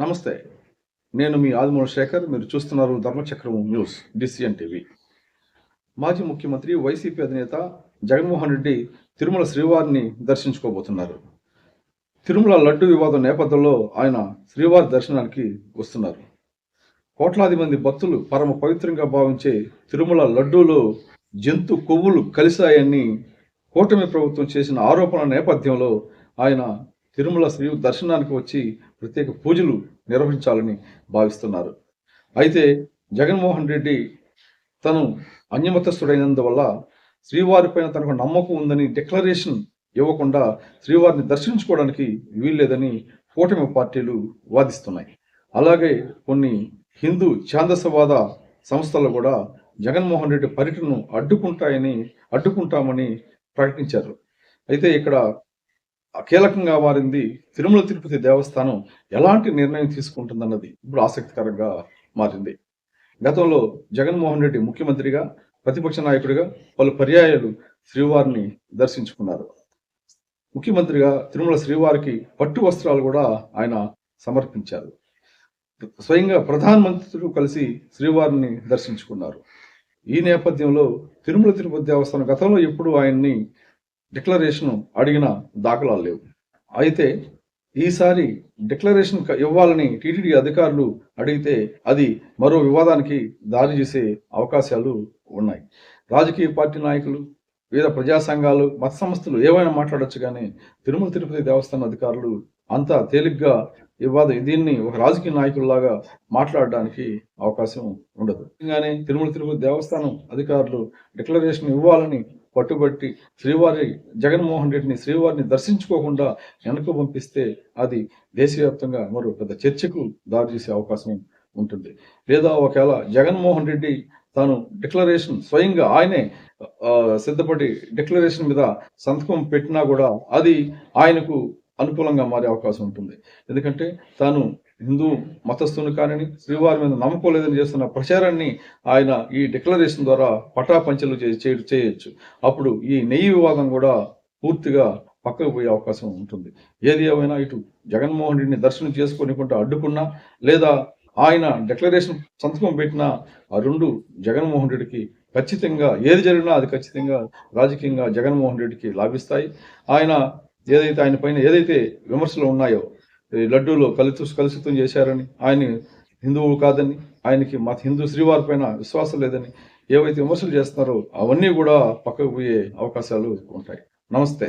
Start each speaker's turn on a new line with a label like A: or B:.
A: నమస్తే. నేను మీ ఆదిమూల శేఖర్. మీరు చూస్తున్నారు ధర్మచక్రము న్యూస్ డిసిఎన్ టీవీ. మాజీ ముఖ్యమంత్రి వైసీపీ అధినేత జగన్మోహన్ రెడ్డి తిరుమల శ్రీవారిని దర్శించుకోబోతున్నారు. తిరుమల లడ్డు వివాదం నేపథ్యంలో ఆయన శ్రీవారి దర్శనానికి వస్తున్నారు. కోట్లాది మంది భక్తులు పరమ పవిత్రంగా భావించే తిరుమల లడ్డూలో జంతు కొవ్వులు కలిశాయని కూటమి ప్రభుత్వం చేసిన ఆరోపణల నేపథ్యంలో ఆయన తిరుమల శ్రీ దర్శనానికి వచ్చి ప్రత్యేక పూజలు నిర్వహించాలని భావిస్తున్నారు. అయితే జగన్మోహన్ రెడ్డి తను అన్యమతస్థుడైనందువల్ల శ్రీవారిపైన తనకు నమ్మకం ఉందని డిక్లరేషన్ ఇవ్వకుండా శ్రీవారిని దర్శించుకోవడానికి వీల్లేదని కూటమి పార్టీలు వాదిస్తున్నాయి. అలాగే కొన్ని హిందూ ఛాందసవాద సంస్థలు కూడా జగన్మోహన్ రెడ్డి పర్యటనను అడ్డుకుంటాయని అడ్డుకుంటామని ప్రకటించారు. అయితే ఇక్కడ కీలకంగా మారింది తిరుమల తిరుపతి దేవస్థానం ఎలాంటి నిర్ణయం తీసుకుంటుందన్నది ఇప్పుడు ఆసక్తికరంగా మారింది. గతంలో జగన్మోహన్ రెడ్డి ముఖ్యమంత్రిగా ప్రతిపక్ష నాయకుడిగా పలు పర్యాయాలు శ్రీవారిని దర్శించుకున్నారు. ముఖ్యమంత్రిగా తిరుమల శ్రీవారికి పట్టు వస్త్రాలు కూడా ఆయన సమర్పించారు. స్వయంగా ప్రధానమంత్రులు కలిసి శ్రీవారిని దర్శించుకున్నారు. ఈ నేపథ్యంలో తిరుమల తిరుపతి దేవస్థానం గతంలో ఎప్పుడు ఆయన్ని డిక్లరేషన్ అడిగిన దాఖలాలు లేవు. అయితే ఈసారి డిక్లరేషన్ ఇవ్వాలని టీటీడీ అధికారులు అడిగితే అది మరో వివాదానికి దారి చేసే అవకాశాలు ఉన్నాయి. రాజకీయ పార్టీ నాయకులు వివిధ ప్రజా సంఘాలు మత సంస్థలు ఏవైనా మాట్లాడొచ్చు కానీ తిరుమల తిరుపతి దేవస్థానం అధికారులు అంత తేలిగ్గా ఇవ్వదు దీన్ని ఒక రాజకీయ నాయకుల్లాగా మాట్లాడడానికి అవకాశం ఉండదు. కానీ తిరుమల తిరుపతి దేవస్థానం అధికారులు డిక్లరేషన్ ఇవ్వాలని పట్టుబట్టి శ్రీవారి జగన్మోహన్ రెడ్డిని శ్రీవారిని దర్శించుకోకుండా వెనక్కు పంపిస్తే అది దేశవ్యాప్తంగా మరో పెద్ద చర్చకు దారితీసే చేసే అవకాశం ఉంటుంది. లేదా ఒకవేళ జగన్మోహన్ రెడ్డి తాను డిక్లరేషన్ స్వయంగా ఆయనే సిద్ధపడి డిక్లరేషన్ మీద సంతకం పెట్టినా కూడా అది ఆయనకు అనుకూలంగా మారే అవకాశం ఉంటుంది. ఎందుకంటే తాను హిందూ మతస్థుని కానీ శ్రీవారి మీద నమ్మకం లేదని చేస్తున్న ప్రచారాన్ని ఆయన ఈ డిక్లరేషన్ ద్వారా పటాపంచలు చే- చేయొచ్చు. అప్పుడు ఈ నెయ్యి వివాదం కూడా పూర్తిగా పక్కకు పోయే అవకాశం ఉంటుంది. ఏది ఏమైనా ఇటు జగన్మోహన్ రెడ్డిని దర్శనం చేసుకోనికుండా అడ్డుకున్నా లేదా ఆయన డిక్లరేషన్ సంతకం పెట్టినా ఆ రెండు జగన్మోహన్ రెడ్డికి ఖచ్చితంగా ఏది జరిగినా అది ఖచ్చితంగా రాజకీయంగా జగన్మోహన్ రెడ్డికి లాభిస్తాయి. ఆయన ఏదైతే ఆయన పైన ఏదైతే విమర్శలు ఉన్నాయో లడ్డూలో కలిసి కలుషితం చేశారని ఆయన హిందువు కాదని ఆయనకి మా హిందూ శ్రీవారి పైన విశ్వాసం లేదని ఏవైతే విమర్శలు చేస్తున్నారో అవన్నీ కూడా పక్కకు పోయే అవకాశాలు ఉంటాయి. నమస్తే.